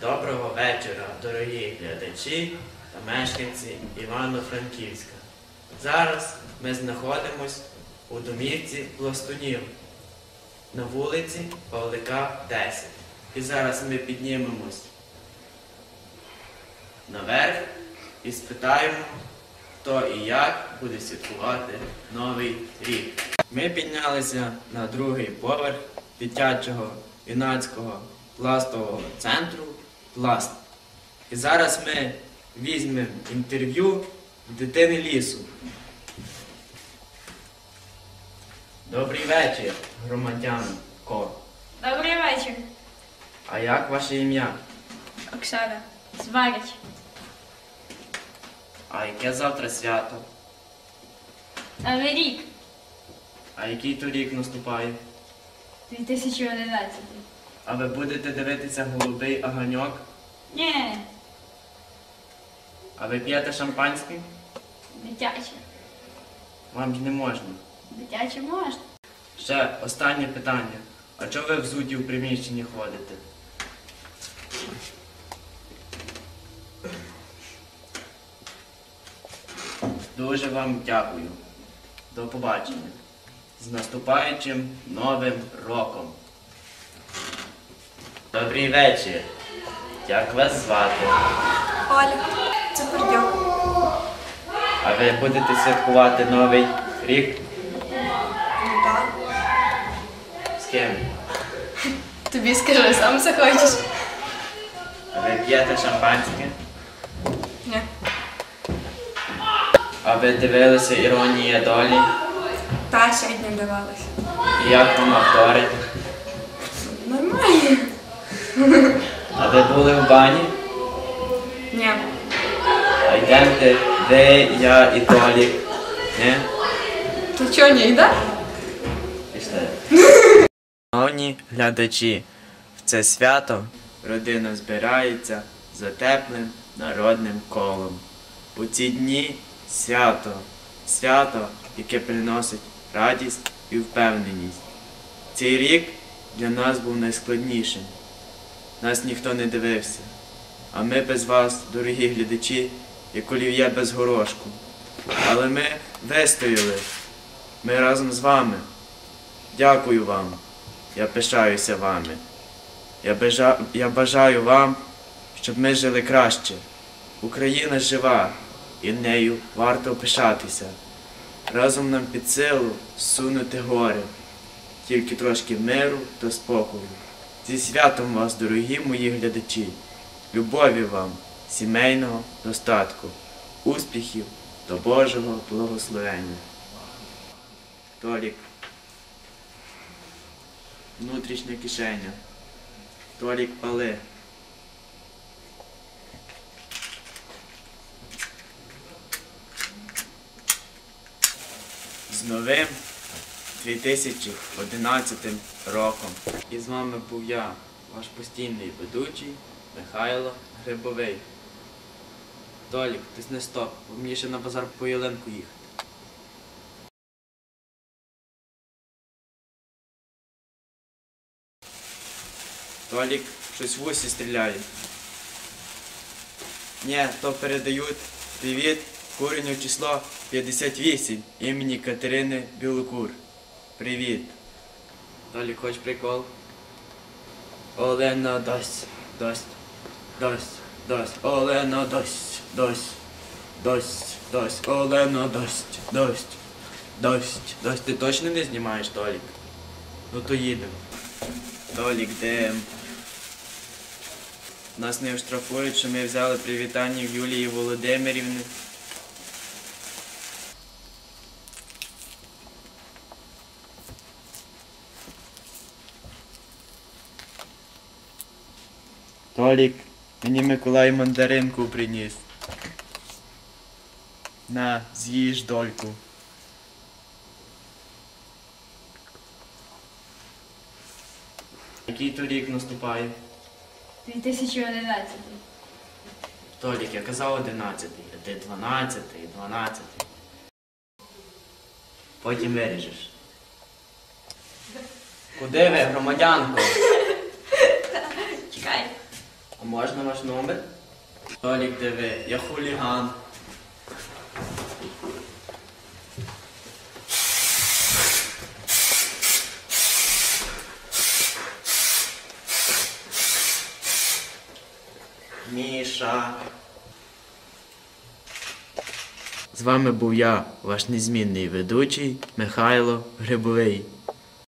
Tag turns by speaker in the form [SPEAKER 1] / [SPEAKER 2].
[SPEAKER 1] Доброго вечора, дорогі глядачі та мешканці Івано-Франківська. Зараз ми знаходимось у домівці Пластунів на вулиці Павлика 10. І зараз ми піднімемось наверх і спитаємо, хто і як буде святкувати Новий рік. Ми піднялися на другий поверх дитячого юнацького пластового центру Пласт. І зараз ми візьмемо інтерв'ю дитини лісу. Добрий вечір, громадянко.
[SPEAKER 2] Добрий вечір,
[SPEAKER 1] А як ваше ім'я?
[SPEAKER 2] Оксана. Зварич.
[SPEAKER 1] А яке завтра свято?
[SPEAKER 2] Новий рік
[SPEAKER 1] А який то рік наступає?
[SPEAKER 2] 2011.
[SPEAKER 1] А ви будете дивитися голубий оганьок?
[SPEAKER 2] Ні,
[SPEAKER 1] А ви п'єте шампанське?
[SPEAKER 2] дитяче.
[SPEAKER 1] Вам ж не можна.
[SPEAKER 2] Дитяче можна.
[SPEAKER 1] Ще останнє питання. А чого ви взуті в приміщенні ходите? Дуже вам дякую. До побачення. З наступаючим новим роком. Добрий вечір. Як вас звати?
[SPEAKER 3] Оля, Цукердюк.
[SPEAKER 1] А ви будете святкувати новий рік?
[SPEAKER 3] Так.
[SPEAKER 1] З ким?
[SPEAKER 3] Тобі скажи, сам захочеш.
[SPEAKER 1] А ви п'єте шампанське?
[SPEAKER 3] Ні.
[SPEAKER 1] А ви дивилися іронія долі?
[SPEAKER 3] Та сьогодні давалася.
[SPEAKER 1] І як вам актори?
[SPEAKER 3] Нормально.
[SPEAKER 1] А ви були в бані?
[SPEAKER 3] Ні.
[SPEAKER 1] А йдемте ви, я і Толік. Не?
[SPEAKER 3] Ти чого не йде?
[SPEAKER 1] Пішли. Шановні глядачі, в це свято родина збирається за теплим народним колом. У ці дні свято, свято, яке приносить радість і впевненість. Цей рік для нас був найскладнішим. Нас ніхто не дивився. А ми без вас, дорогі глядачі, як олів'є без горошку. Але ми вистояли. Ми разом з вами. Дякую вам. Я пишаюся вами. Я, бажа... я бажаю вам, щоб ми жили краще. Україна жива, і нею варто пишатися. Разом нам під силу сунути гори, тільки трошки миру та спокою. Зі святом вас, дорогі мої глядачі, любові вам, сімейного достатку, успіхів та Божого благословення. Толік. Внутрішня кишеня. Толік пали. З новим 2011 роком. І з вами був я, ваш постійний ведучий Михайло Грибовий. Толік, ти не стоп, бо мені ще на базар по Єленку їхати. Толік щось в усі стріляє. Ні, то передають привіт куреню число 58 імені Катерини Білокур. Привіт. Толік, хоч прикол? Олена дасть, дасть, дасть, дасть, Олена дасть, дасть, дасть, дасть, Олена дасть, дасть, дасть, дасть. Ти точно не знімаєш, Толік? Ну то їдемо. Толік, де? Нас не оштрафують, що ми взяли привітання в Юлії Володимирівни. Толік, мені Миколай мандаринку приніс. На, з'їж дольку. Який то рік наступає?
[SPEAKER 2] 2011.
[SPEAKER 1] Толік, я казав 11, а ти 12, 12. Потім виріжеш. Куди ви, громадянко? Можна ваш номер? Толік, диви, я хуліган. Міша. З вами був я, ваш незмінний ведучий Михайло Грибовий.